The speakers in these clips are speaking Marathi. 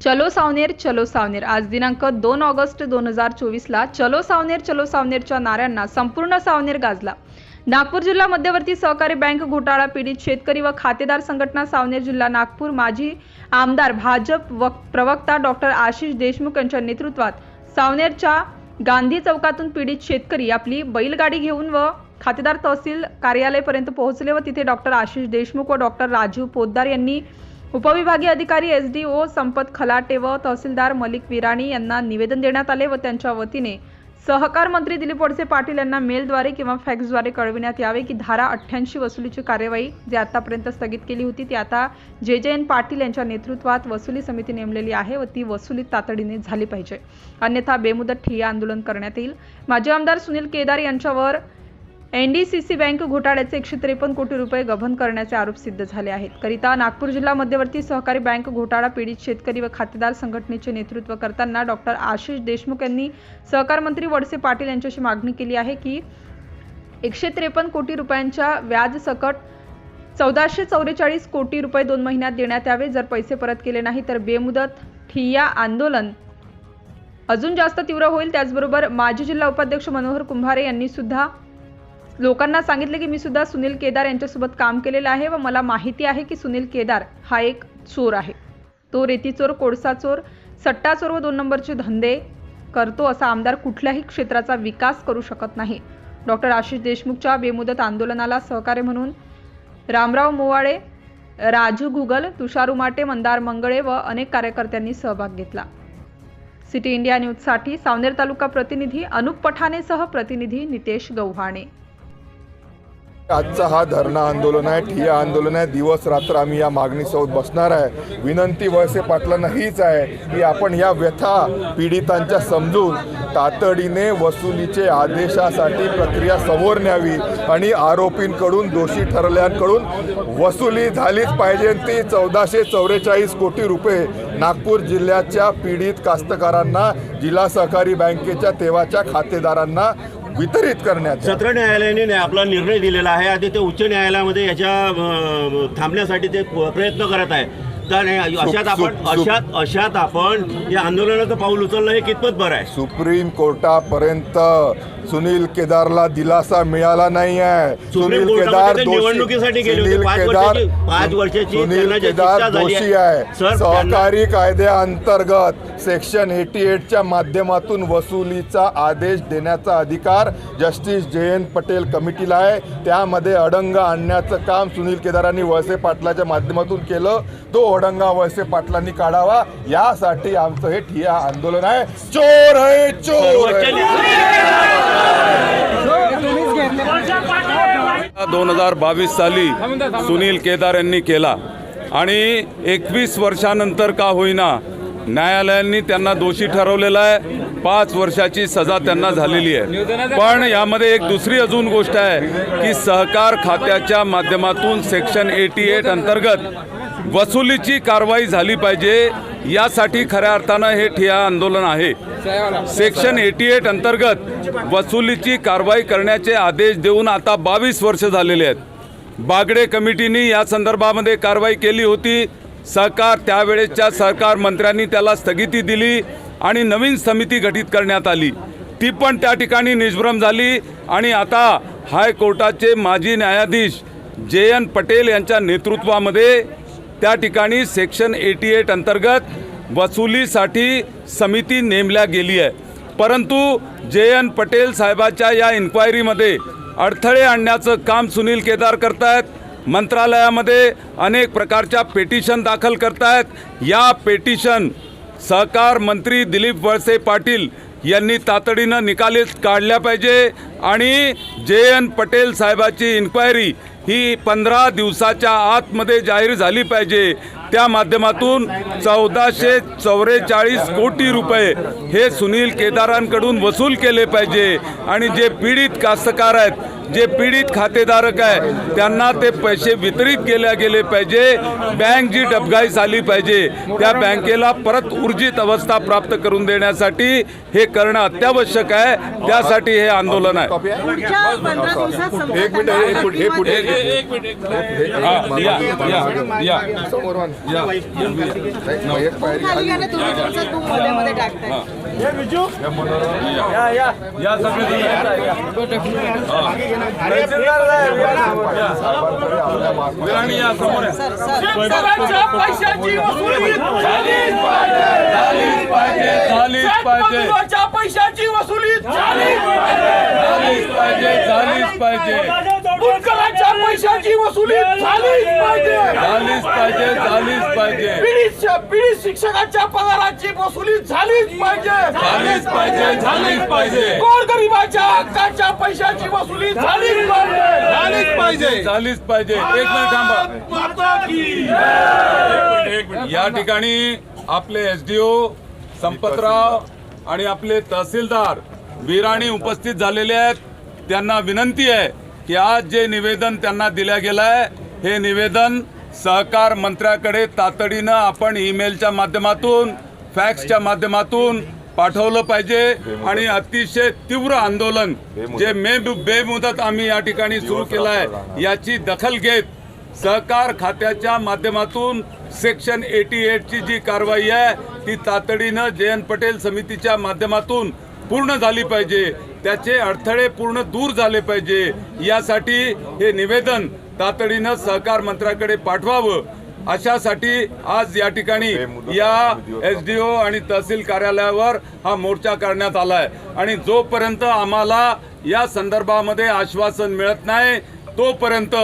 चलो सावनेर चलो सावनेर. आज दिनांक दोन ऑगस्ट दोन हजार चोवीसला चलो सावनेर चलो सावनेरच्या नाऱ्यांना संपूर्ण सावनेर गाजला. नागपूर जिल्हा मध्यवर्ती सहकारी बँक घोटाळा पीडित शेतकरी व खातेदार संघटना सावनेर जिल्हा नागपूर माजी आमदार भाजप व प्रवक्ता डॉक्टर आशिष देशमुख यांच्या नेतृत्वात सावनेरच्या गांधी चौकातून पीडित शेतकरी आपली बैलगाडी घेऊन व खातेदार तहसील कार्यालयापर्यंत पोहोचले व तिथे डॉक्टर आशिष देशमुख व डॉक्टर राजीव पोद्दार यांनी उपविभागीय अधिकारी एस डी ओ संपत खलाटे व तहसीलदार मलिक विराणी यांना निवेदन देण्यात आले व त्यांच्या वतीने सहकार मंत्री दिलीप वडसे पाटील यांना मेलद्वारे किंवा फॅक्सद्वारे कळविण्यात यावे की धारा अठ्ठ्याऐंशी वसुलीची कार्यवाही जी आतापर्यंत स्थगित केली होती ती आता जे जे एन पाटील यांच्या नेतृत्वात वसुली समिती नेमलेली आहे व ती वसुली तातडीने झाली पाहिजे. अन्यथा बेमुदत ठिय्या आंदोलन करण्यात येईल. माजी आमदार सुनील केदार यांच्यावर एनडीसीसी बँक घोटाळ्याचे एकशे त्रेपन्न कोटी रुपये गबन करण्याचे आरोप सिद्ध झाले आहेत. करिता नागपूर जिल्हा मध्यवर्ती सहकारी बँक घोटाळा पीडित शेतकरी व खातेदार संघटनेचे नेतृत्व करताना डॉक्टर आशिष देशमुख यांनी सहकार मंत्री वडसे पाटील यांच्याशी मागणी केली आहे की एकशे त्रेपन्न कोटी रुपयांच्या व्याज सकट चौदाशे चौवेचाळीस कोटी रुपये दोन महिन्यात देण्यात यावे. जर पैसे परत केले नाही तर बेमुदत ठिय्या आंदोलन अजून जास्त तीव्र होईल. त्याचबरोबर माजी जिल्हा उपाध्यक्ष मनोहर कुंभारे यांनी सुद्धा लोकांना सांगितले की मी सुद्धा सुनील केदार यांच्यासोबत काम केलेलं आहे व मला माहिती आहे की सुनील केदार हा एक चोर आहे. तो रेती चोर कोळसा चोर सट्टा चोर व दोन नंबरचे धंदे करतो असा आमदार कुठल्याही क्षेत्राचा विकास करू शकत नाही. डॉक्टर आशिष देशमुखच्या बेमुदत आंदोलनाला सहकार्य म्हणून रामराव मोवाळे राजू गुगल तुषार उमाटे मंदार मंगळे व अनेक कार्यकर्त्यांनी सहभाग घेतला. सिटी इंडिया न्यूजसाठी सावनेर तालुका प्रतिनिधी अनुप पठाणेसह प्रतिनिधी नितेश गव्हाणे. आजचा हा धरणा आंदोलन आहे. ठिय्या आंदोलन आहे. दिवस रात्र आम्ही या मागणीसोबत बसणार आहे. विनंती वळसे पाटलांना हीच आहे की आपण या व्यथा पीडितांच्या समजून तातडीने वसुलीचे आदेशासाठी प्रक्रिया समोर न्यावी आणि आरोपींकडून दोषी ठरल्यांकडून वसुली झालीच पाहिजे. ती चौदाशे चौवेचाळीस कोटी रुपये नागपूर जिल्ह्याच्या पीडित कास्तकारांना जिल्हा सहकारी बँकेच्या तेव्हाच्या खातेदारांना वितरित करण्यात सत्र न्यायालयाने आपला निर्णय दिलेला आहे. आणि ते उच्च न्यायालयामध्ये याच्या थांबण्यासाठी ते प्रयत्न करत आहे. तर हे- अशात आपण अशात अशात आपण या आंदोलनाचं पाऊल उचलणं हे कितपत बरं आहे? सुप्रीम कोर्टापर्यंत सुनील केदारला दिलासा मिळाला नाही आहे. कोर्टामध्ये ते निवडणुकीसाठी गेले. सुनील केदार पाच वर्षाची सुनील केदार. दोषी आहे. सहकारी कायद्याअंतर्गत सेक्शन एटी एटच्या माध्यमातून वसुलीचा आदेश देण्याचा अधिकार जस्टिस जयंत पटेल कमिटीला आहे. त्यामध्ये अडंग आणण्याचं काम सुनील केदारांनी वळसे पाटलाच्या माध्यमातून केलं. तो अडंगा वळसे पाटलांनी काढावा यासाठी आमचं हे ठिया आंदोलन आहे. चोर आहे चोर दोन हजार बावीस साली सुनील केदार यांनी केला. आणि एकवीस वर्षानंतर का होईना न्यायालयांनी त्यांना दोषी ठरवलेला आहे. पाच वर्षाची सजा त्यांना झालेली आहे. पण यामध्ये एक दुसरी अजून गोष्ट आहे की सहकार खात्याच्या माध्यमातून सेक्शन एटी एट अंतर्गत वसुलीची कारवाई झाली पाहिजे यासाठी खऱ्या अर्थानं हे ठिया आंदोलन आहे. सेक्शन एटी एट अंतर्गत वसुलीची कारवाई करण्याचे आदेश देऊन आता बावीस वर्ष झालेले आहेत. बागडे कमिटीने या संदर्भामध्ये कारवाई केली होती. सहकार त्यावेळेसच्या सरकार मंत्र्यांनी त्याला स्थगिती दिली आणि नवीन समिती गठीत करण्यात आली. ती पण त्या ठिकाणी निष्भ्रम झाली आणि आता हायकोर्टाचे माजी न्यायाधीश जे एन पटेल यांच्या नेतृत्वामध्ये त्या ठिकाणी सेक्शन एटी एट अंतर्गत वसुलीसाठी समिती नेमल्या गेली आहे. परंतु जे एन पटेल साहेबाच्या या इन्क्वायरीमध्ये अडथळे आणण्याचं काम सुनील केदार करतायत मंत्रालयामध्ये अनेक प्रकारच्या पेटिशन दाखल करतायत. या पेटिशन सहकार मंत्री दिलीप वळसे पाटील यांनी तातडीनं निकाली काढल्या पाहिजे आणि जे एन पटेल साहेबाची इन्क्वायरी ही पंधरा दिवसाच्या आतमध्ये जाहीर झाली पाहिजे. त्या माध्यमातून चौदाशे चौवेचाळीस कोटी रुपये हे सुनील केदारांकडून वसूल केले पाहिजे. आणि जे पीडित कास्तकार आहेत जे पीडित खातेधारक आहे त्यांना ते पैसे वितरित केले गेले पाहिजे. बँक जी डबघाईस आली पाहिजे त्या बँकेला परत ऊर्जित अवस्था प्राप्त करून देण्यासाठी हे करणं अत्यावश्यक आहे. त्यासाठी हे आंदोलन आहे. एक मिनिट एक मिनिट हे एक- एक मिनिट. हा, या, सर सर झालीच पाहिजे पैशाची वसुली झालीच पाहिजे. झालीच पाहिजे बुडकरांच्या पैशाची वसुली झालीच पाहिजे. झालीच पाहिजे झालीच पाहिजे पीडित शिक्षकांच्या पगाराची वसुली झालीच पाहिजे झालीच पाहिजे झालीच पाहिजे गोरगरिबाच्या हक्काच्या पैशाची वसुली झालीच पाहिजे. झालीच पाहिजे. झालीच पाहिजे. एक मिनिट थांबा. या ठिकाणी आपले एस डी ओ संपतराव आणि आपले तहसीलदार विराणी उपस्थित झालेले आहेत. त्यांना विनंती आहे की आज जे निवेदन त्यांना दिल्या गेलं आहे हे निवेदन सहकार मंत्र्याकडे तातडीनं आपण ईमेलच्या माध्यमातून फॅक्सच्या माध्यमातून पाठवलं पाहिजे आणि अतिशय तीव्र आंदोलन जे मे बेमुदत आम्ही या ठिकाणी सुरू केलं आहे. याची दखल घेत सहकार खात्याच्या माध्यमातून सेक्शन एटी एटची जी कारवाई आहे ती तातडीनं जयंत पटेल समितीच्या माध्यमातून पूर्ण झाली पाहिजे. त्याचे अडथळे पूर्ण दूर झाले पाहिजे. यासाठी हे निवेदन तातडीनं सहकार मंत्र्याकडे पाठवावं. अशासाठी आज या ठिकाणी या एस डी ओ आणि तहसील कार्यालयावर हा मोर्चा करण्यात आला आहे आणि जोपर्यंत आम्हाला या संदर्भामध्ये आश्वासन मिळत नाही तोपर्यंत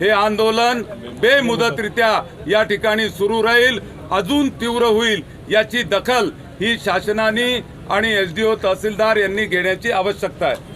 हे आंदोलन बेमुदतरित्या या ठिकाणी सुरू राहील अजून तीव्र होईल याची दखल ही शासनाने आणि एस डी ओ तहसीलदार यांनी घेण्याची आवश्यकता आहे.